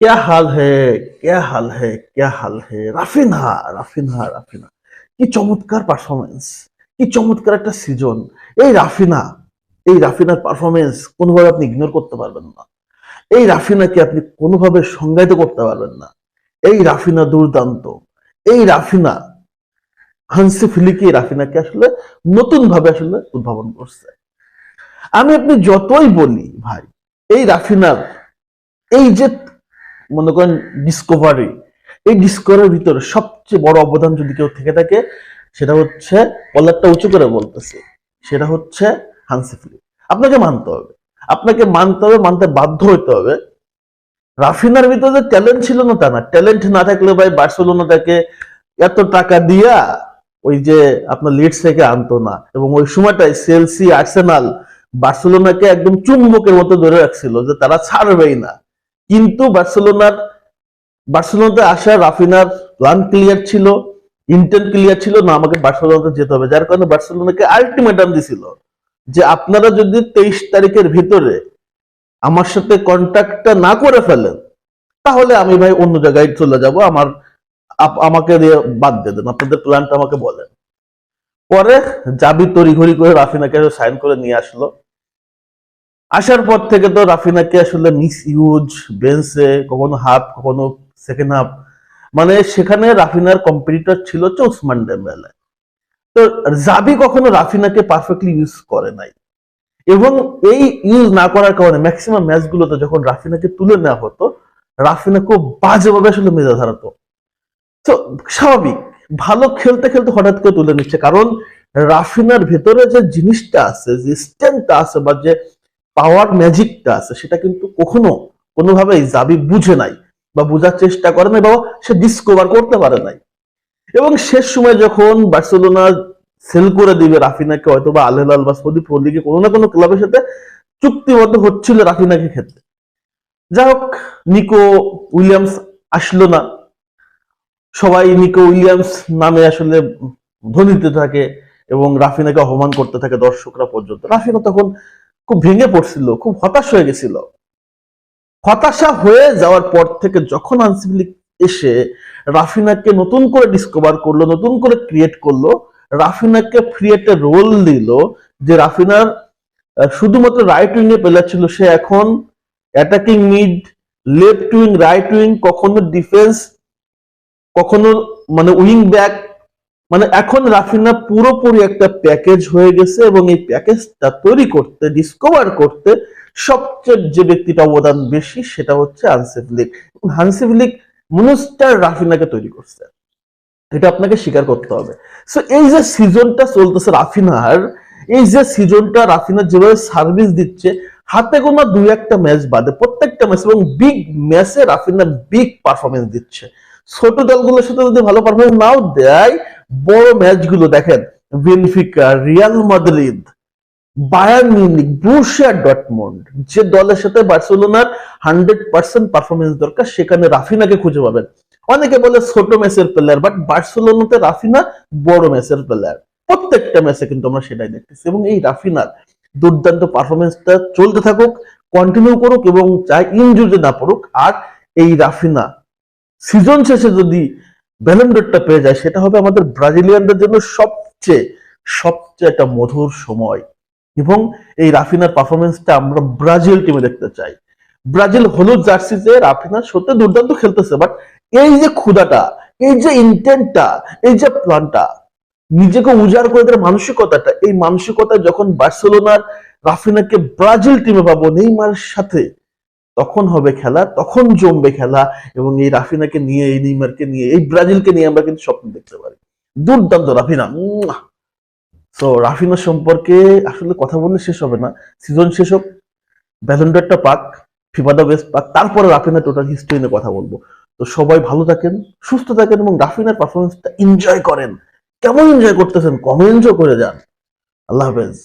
क्या हाल है क्या हाल है क्या হাল হে রাফিনা রাফিনা রাফিনা কি চমৎকার পারফরমেন্স কি চমৎকার একটা সিজন এই রাফিনা এই রাফিনার পারফরমেন্স কোনোভাবে আপনি ইগনোর করতে পারবেন না এই রাফিনাকে আপনি কোনোভাবে সংজ্ঞায়িত করতে পারবেন না এই রাফিনা দুর্দান্ত এই রাফিনা হানসি ফিলিকি এই রাফিনাকে আসলে নতুন ভাবে আসলে উদ্ভাবন করছে আমি আপনি যতই বলি ভাই এই রাফিনার এই যে মনে করেন ডিসকভারি এই ডিসকভারির ভিতরে সবচেয়ে বড় অবদান যদি কেউ থেকে থাকে, সেটা হচ্ছে কলারটা উঁচু করে বলতেছে, সেটা হচ্ছে হানসি ফ্লিক আপনাকে মানতে হবে। আপনাকে মানতে হবে, মানতে বাধ্য হতে হবে। রাফিনার ভিতরে যে ট্যালেন্ট ছিল না তা না। ট্যালেন্ট না থাকলে ভাই বার্সেলোনা তাকে এত টাকা দিয়া ওই যে আপনার লিডস থেকে আনতো না। এবং ওই সময়টায় সেলসি আর্সেনাল বার্সেলোনাকে একদম চুম্বকের মতো ধরে রাখছিল যে তারা ছাড়বেই না। কিন্তু বার্সেলোনার, বার্সেলোনাতে আসা রাফিনার প্ল্যান ক্লিয়ার ছিল ইন্টেন্ট ক্লিয়ার ছিল, না, আমাকে বার্সেলোনাতে যেতে হবে। যার কারণে বার্সেলোনাকে আলটিমেটাম দিছিল যে আপনারা যদি তেইশ তারিখের ভিতরে আমার সাথে কন্ট্যাক্টটা না করে ফেলেন, তাহলে আমি ভাই অন্য জায়গায় চলে যাব, আমার আমাকে দিয়ে বাদ দিয়ে দেন। আপনাদের প্ল্যানটা আমাকে বলেন। পরে জাবি তড়িঘড়ি করে রাফিনাকে সাইন করে নিয়ে আসলো। আসার পর থেকে তো রাফিনাকে আসলে মিস ইউজ বেঞ্চে কখনো হাফ কখনো সেকেন্ড হাফ মানে সেখানে রাফিনার কম্পিটিটর ছিল হচ্ছে ওসমান ডেম্বেলে। তো জাবি কখনো রাফিনাকে পারফেক্টলি ইউজ করে নাই। এবং এই ইউজ না করার কারণে ম্যাক্সিমাম ম্যাচগুলোতে যখন রাফিনাকে তুলে নেওয়া হতো, রাফিনা খুব বাজেভাবে আসলে মেজাজ হারাতো। তো স্বাভাবিক, ভালো খেলতে খেলতে হঠাৎ করে তুলে নিচ্ছে। কারণ রাফিনার ভেতরে যে জিনিসটা আছে, যে স্ট্রেংথটা আছে বা যে পাওয়ার ম্যাজিকটা আছে, সেটা কিন্তু কখনো কোনোভাবেই জাবি বুঝে নাই বা বোঝার চেষ্টা করে নাই বা সে ডিসকভার করতে পারে নাই। এবং শেষ সময় যখন বার্সেলোনা সেল করে দিবে রাফিনাকে হয়তো বা আলহেলাল বা সৌদি প্রো কোনো না কোনো ক্লাবের সাথে চুক্তিবদ্ধ হচ্ছিল রাফিনাকে ক্ষেত্রে। যাই হোক, নিকো উইলিয়ামস আসলো না। সবাই নিকো উইলিয়ামস নামে আসলে ধ্বনিতে থাকে এবং রাফিনাকে অপমান করতে থাকে দর্শকরা পর্যন্ত। রাফিনা তখন খুব ভেঙে পড়ছিল, খুব হতাশ হয়ে গেছিল। হতাশা হয়ে যাওয়ার পর থেকে যখন আনসিবিলিক এসে রাফিনাকে নতুন করে ডিসকভার করল, নতুন করে ক্রিয়েট করল, রাফিনাকে ফ্রি একটা রোল দিল যে রাফিনার শুধুমাত্র রাইট উইং এ প্লেয়ার ছিল সে এখন attacking mid left wing right wing কখনো ডিফেন্স কখনো মানে উইং ব্যাক মানে এখন রাফিনা পুরোপুরি একটা প্যাকেজ হয়ে গেছে এবং এই প্যাকেজটা তৈরি করতে ডিসকভার করতে সবচেয়ে যে ব্যক্তিটা অবদান বেশি সেটা হচ্ছে হানসিফলিক হানসিফলিক মনুস্টার রাফিনাকে তৈরি করছে। এটা আপনাকে স্বীকার করতে হবে। সো এই যে সিজনটা চলতেছে রাফিনার, এই যে সিজনটা রাফিনার যেভাবে সার্ভিস দিচ্ছে, হাতে গোনা দুই একটা ম্যাচ বাদে প্রত্যেকটা ম্যাচ এবং বিগ ম্যাচে রাফিনা বিগ পারফরমেন্স দিচ্ছে। ছোট দলগুলোর সাথে যদি ভালো পারফরমেন্স নাও দেয় বড় ম্যাচগুলো দেখেন, Benfica, Real Madrid Bayern Munich Dortmund, যে দলের সাথে বার্সেলোনার হান্ড্রেড পার্সেন্ট পারফরমেন্স দরকার, সেখানে রাফিনাকে খুঁজে পাবেন। অনেকে বলে ছোট ম্যাচের প্লেয়ার বাট বার্সেলোনাতে রাফিনা বড় ম্যাচের প্লেয়ার প্রত্যেকটা ম্যাচে কিন্তু আমরা সেটাই দেখতেছি, এবং এই রাফিনার দুর্দান্ত পারফরমেন্সটা চলতে থাকুক কন্টিনিউ করুক, এবং চাই ইনজুরি না পড়ুক, আর এই রাফিনা সিজন শেষে যদি ব্যালেন্ডারটা পেয়ে যায়, সেটা হবে আমাদের ব্রাজিলিয়ানদের জন্য সবচেয়ে সবচেয়ে একটা মধুর সময়। এবং এই রাফিনার পারফরমেন্সটা আমরা ব্রাজিল টিমে দেখতে চাই। ব্রাজিল হলুদ জার্সিতে রাফিনা সত্যি দুর্দান্ত খেলতেছে বাট এই যে ক্ষুদাটা এই যে ইন্টেন্টটা এই যে প্ল্যানটা নিজেকে উজাড় করে দেওয়ার মানসিকতাটা, এই মানসিকতা যখন বার্সেলোনার রাফিনাকে ব্রাজিল টিমে পাবো, নেইমারের সাথে তখন হবে খেলা, তখন জমবে খেলা এবং এই রাফিনাকে নিয়ে, এই নেইমারকে নিয়ে, এই ব্রাজিলকে নিয়ে আমরা কিন্তু স্বপ্ন দেখতে পারি। দুর্দান্ত, রাফিনা। তো রাফিনা সম্পর্কে আসলে কথা বললে শেষ হবে না। সিজন শেষ হোক ব্যালেন্ডারটা পাক ফিফা দা বেস্ট পাক, তারপরে রাফিনা টোটাল হিস্ট্রি নিয়ে কথা বলব। তো সবাই ভালো থাকেন, সুস্থ থাকেন এবং রাফিনার পারফরমেন্সটা এনজয় করেন। কেমন এনজয় করতেছেন? কমেন্টও করে যান। আল্লাহ হাফেজ।